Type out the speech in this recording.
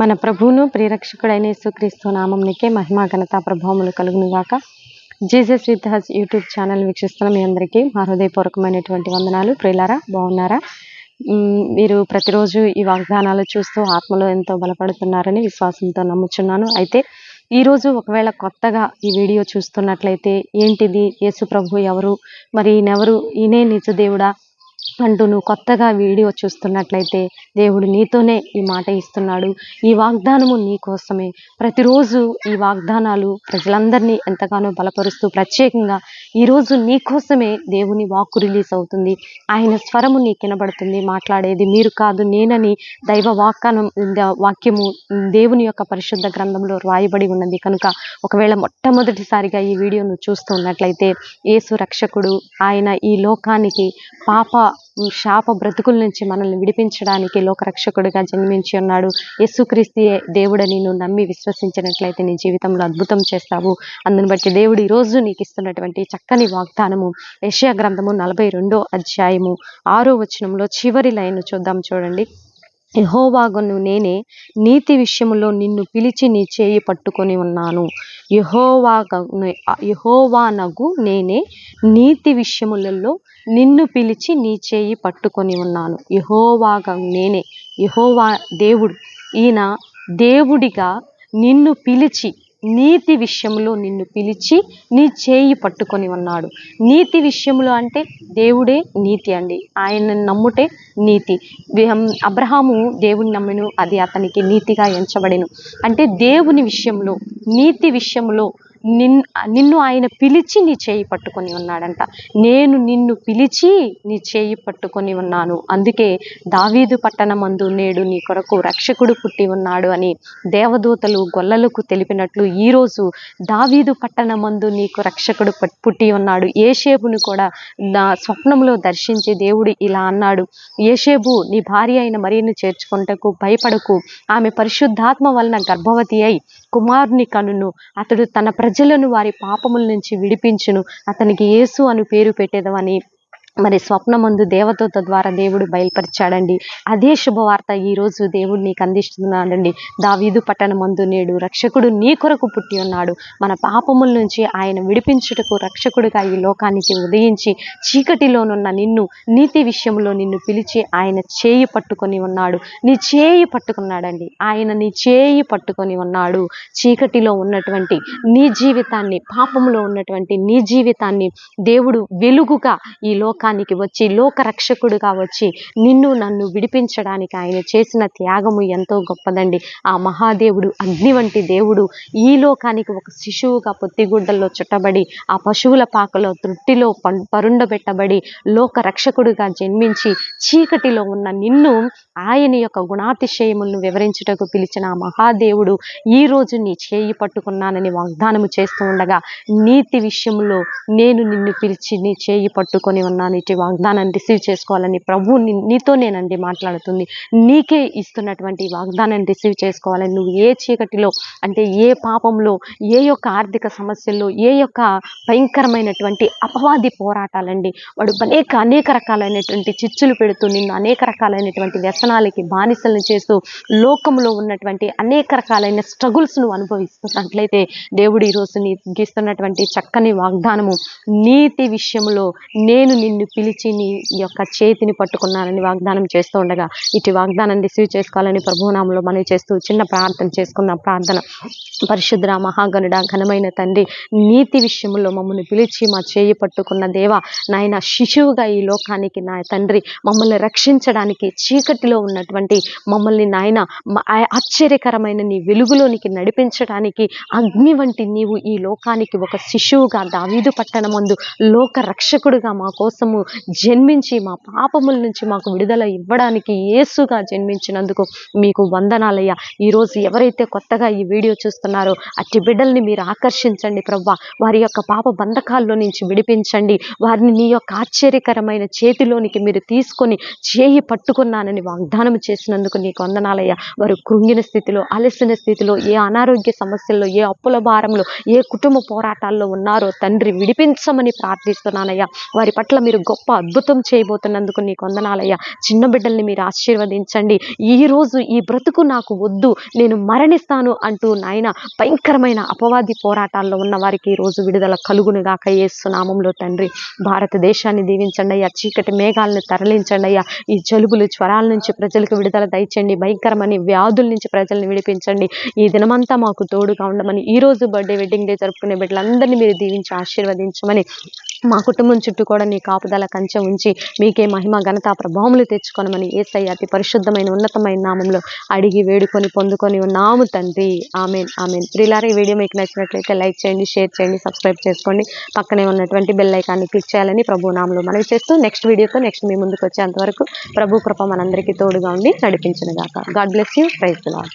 మన ప్రభువును ప్రియరక్షకుడైన యేసుక్రీస్తు నామంనికే మహిమా ఘనత ప్రభావములు కలుగునుగాక. Jesus with us YouTube channel వీక్షిస్తున్న మీ అందరికీ మా హృదయపూర్వకమైనటువంటి వందనాలు. ప్రియులారా బాగున్నారా? మీరు ప్రతిరోజు ఈ వాగ్దానాలు చూస్తూ ఆత్మలో ఎంతో బలపడుతున్నారని విశ్వాసంతో నమ్ముచున్నాను. అయితే ఈరోజు ఒకవేళ కొత్తగా ఈ వీడియో చూస్తున్నట్లయితే ఏంటిది? యేసు ప్రభు ఎవరు? మరి ఈయనెవరు? ఈయనే నిజ దేవుడా? అంటూ నువ్వు కొత్తగా వీడియో చూస్తున్నట్లయితే దేవుడు నీతోనే ఈ మాట ఇస్తున్నాడు. ఈ వాగ్దానము నీ కోసమే. ప్రతిరోజు ఈ వాగ్దానాలు ప్రజలందరినీ ఎంతగానో బలపరుస్తూ ప్రత్యేకంగా ఈరోజు నీ కోసమే దేవుని వాక్కు రిలీజ్ అవుతుంది. ఆయన స్వరము నీ వినబడుతుంది. మాట్లాడేది మీరు కాదు నేనని దైవ వాక్కానం వాక్యము దేవుని యొక్క పరిశుద్ధ గ్రంథంలో రాయబడి ఉన్నది. కనుక ఒకవేళ మొట్టమొదటిసారిగా ఈ వీడియోను చూస్తూ ఉన్నట్లయితే యేసు రక్షకుడు ఆయన ఈ లోకానికి పాప శాప బ్రతుకుల నుంచి మనల్ని విడిపించడానికి లోకరక్షకుడిగా జన్మించి ఉన్నాడు. యేసుక్రీస్తు దేవుడని నువ్వు నమ్మి విశ్వసించినట్లయితే నీ జీవితంలో అద్భుతం చేస్తావు. అందుని బట్టి దేవుడు ఈరోజు రోజు నీకు ఇస్తున్నటువంటి చక్కని వాగ్దానము. యెషయా గ్రంథము నలభై రెండో అధ్యాయము ఆరో వచనంలో చివరి లైన్ చూద్దాం చూడండి. యహోవాగను నేనే నీతి విషయంలో నిన్ను పిలిచి నీ చేయి పట్టుకొని ఉన్నాను. యహోవాగను యహోవానగు నేనే నీతి విషయములలో నిన్ను పిలిచి నీ చేయి పట్టుకొని ఉన్నాను. యహోవాగ నేనే యహోవా దేవుడు ఈయన దేవుడిగా నిన్ను పిలిచి నీతి విషయంలో నిన్ను పిలిచి నీ చేయి పట్టుకొని ఉన్నాడు. నీతి విషయంలో అంటే దేవుడే నీతి అండి. ఆయన నమ్ముటే నీతి. అబ్రహాము దేవుని నమ్మిను అది అతనికి నీతిగా ఎంచబడెను. అంటే దేవుని విషయంలో నీతి విషయంలో నిన్ నిన్ను ఆయన పిలిచి నీ చేయి పట్టుకొని ఉన్నాడంట. నేను నిన్ను పిలిచి నీ చేయి పట్టుకొని ఉన్నాను. అందుకే దావీదు పట్టణమందు నేడు నీ కొరకు రక్షకుడు పుట్టి ఉన్నాడు అని దేవదూతలు గొల్లలకు తెలిపినట్లు ఈరోజు దావీదు పట్టణమందు నీకు రక్షకుడు పుట్టి ఉన్నాడు. ఏషేబును కూడా నా స్వప్నంలో దర్శించి దేవుడు ఇలా అన్నాడు. ఏషేబు నీ భార్య అయిన మరియను చేర్చుకుంటకు భయపడకు. ఆమె పరిశుద్ధాత్మ వలన గర్భవతి అయి కుమారుని కనును. అతడు తన ప్రజలను వారి పాపముల నుంచి విడిపించును. అతనికి యేసు అను పేరు పెట్టేదవని. మరి స్వప్నమందు దేవదూత ద్వారా దేవుడు బయలుపరిచాడండి. అదే శుభవార్త ఈ రోజు దేవుడు నీకు అందిస్తున్నాడండి. దావీదు పట్టణమందు నేడు రక్షకుడు నీ కొరకు పుట్టి ఉన్నాడు. మన పాపముల నుంచి ఆయన విడిపించుటకు రక్షకుడిగా ఈ లోకానికి ఉదయించి చీకటిలోనున్న నిన్ను నీతి విషయంలో నిన్ను పిలిచి ఆయన చేయి పట్టుకొని ఉన్నాడు. నీ చేయి పట్టుకున్నాడండి. ఆయన నీ చేయి పట్టుకొని ఉన్నాడు. చీకటిలో ఉన్నటువంటి నీ జీవితాన్ని పాపంలో ఉన్నటువంటి నీ జీవితాన్ని దేవుడు వెలుగుగా ఈ లోకానికి వచ్చి లోకరక్షకుడుగా వచ్చి నిన్ను నన్ను విడిపించడానికి ఆయన చేసిన త్యాగము ఎంతో గొప్పదండి. ఆ మహాదేవుడు అగ్ని వంటి దేవుడు ఈ లోకానికి ఒక శిశువుగా పొత్తిగుడ్డల్లో చుట్టబడి ఆ పశువుల పాకలో తృట్టిలో పం- పరుండబెట్టబడి లోక రక్షకుడుగా జన్మించి చీకటిలో ఉన్న నిన్ను ఆయన యొక్క గుణాతిశయములను వివరించుటకు పిలిచిన ఆ మహాదేవుడు ఈ రోజు నీ చేయి పట్టుకున్నానని వాగ్దానము చేస్తూ ఉండగా నీతి విషయంలో నేను నిన్ను పిలిచి నీ చేయి పట్టుకొని ఉన్నాను. ఇటు వాగ్దానాన్ని రిసీవ్ చేసుకోవాలని ప్రభు నీతో నేనండి మాట్లాడుతుంది. నీకే ఇస్తున్నటువంటి వాగ్దానాన్ని రిసీవ్ చేసుకోవాలని నువ్వు ఏ చీకటిలో అంటే ఏ పాపంలో ఏ యొక్క ఆర్థిక సమస్యల్లో ఏ యొక్క భయంకరమైనటువంటి అపవాది పోరాటాలండి. వాడు అనేక అనేక రకాలైనటువంటి చిచ్చులు పెడుతూ నిన్ను అనేక రకాలైనటువంటి వ్యసనాలకి బానిసలను చేస్తూ లోకంలో ఉన్నటువంటి అనేక రకాలైన స్ట్రగుల్స్ నువ్వు అనుభవిస్తున్నట్లయితే దేవుడు ఈరోజు నీకు ఇస్తున్నటువంటి చక్కని వాగ్దానము నీతి విషయంలో నేను నిన్ను పిలిచి నీ యొక్క చేతిని పట్టుకున్నానని వాగ్దానం చేస్తూ ఉండగా ఇటు వాగ్దానం రిసీవ్ చేసుకోవాలని ప్రభునామంలో మనవి చేస్తూ చిన్న ప్రార్థన చేసుకున్న ప్రార్థన. పరిశుద్ర మహాగనుడ ఘనమైన తండ్రి నీతి విషయంలో మమ్మల్ని పిలిచి మా చేయి పట్టుకున్న దేవ నాయన శిశువుగా ఈ లోకానికి నా తండ్రి మమ్మల్ని రక్షించడానికి చీకటిలో ఉన్నటువంటి మమ్మల్ని నాయన ఆశ్చర్యకరమైన నీ వెలుగులోనికి నడిపించడానికి అగ్ని వంటి నీవు ఈ లోకానికి ఒక శిశువుగా దావీదు పట్టణమందు లోక రక్షకుడుగా మా కోసం కోసము జన్మించి మా పాపముల నుంచి మాకు విడుదల ఇవ్వడానికి యేసుగా జన్మించినందుకు మీకు వందనాలయ్యా. ఈరోజు ఎవరైతే కొత్తగా ఈ వీడియో చూస్తున్నారో అట్టి బిడ్డల్ని మీరు ఆకర్షించండి ప్రవ్వా. వారి యొక్క పాప బంధకాల్లో నుంచి విడిపించండి. వారిని నీ యొక్క ఆశ్చర్యకరమైన చేతిలోనికి మీరు తీసుకొని చేయి పట్టుకున్నానని వాగ్దానం చేసినందుకు నీకు వందనాలయ్యా. వారు కృంగిన స్థితిలో అలసిన స్థితిలో ఏ అనారోగ్య సమస్యల్లో ఏ అప్పుల భారంలో ఏ కుటుంబ పోరాటాల్లో ఉన్నారో తండ్రి విడిపించమని ప్రార్థిస్తున్నానయ్యా. వారి పట్ల మీరు గొప్ప అద్భుతం చేయబోతున్నందుకు నీకు వందనాలయ్యా. చిన్న బిడ్డల్ని మీరు ఆశీర్వదించండి. ఈ రోజు ఈ బ్రతుకు నాకు వద్దు నేను మరణిస్తాను అంటూ నాయన భయంకరమైన అపవాది పోరాటాల్లో ఉన్న వారికి ఈ రోజు విడుదల కలుగునుగాక గాక నామంలో తండ్రి. భారతదేశాన్ని దీవించండి అయ్యా. చీకటి మేఘాలను తరలించండి అయ్యా. ఈ జలుబులు జ్వరాల నుంచి ప్రజలకు విడుదల దయచండి. భయంకరమైన వ్యాధుల నుంచి ప్రజల్ని విడిపించండి. ఈ దినమంతా మాకు తోడుగా ఉండమని ఈ రోజు బర్త్డే వెడ్డింగ్ డే జరుపుకునే బిడ్డలందరినీ మీరు దీవించి ఆశీర్వదించమని మా కుటుంబం చుట్టూ కూడా నీ కాపుదల కంచె ఉంచి మీకే మహిమ ఘనత ప్రభావములు తెచ్చుకొనమని ఏసయ్య అతి పరిశుద్ధమైన ఉన్నతమైన నామంలో అడిగి వేడుకొని పొందుకొని ఉన్నాము తండ్రి. Amen amen. ప్రిలారా ఈ వీడియో మీకు నచ్చినట్లయితే లైక్ చేయండి షేర్ చేయండి సబ్స్క్రైబ్ చేసుకోండి. పక్కనే ఉన్నటువంటి బెల్ ఐకాన్ని క్లిక్ చేయాలని ప్రభు నామంలో మనవి చేస్తూ నెక్స్ట్ వీడియోతో నెక్స్ట్ మీ ముందుకు వచ్చేంతవరకు ప్రభు కృప మనందరికీ తోడుగా ఉండి నడిపించిన గాక God bless you. Praise lord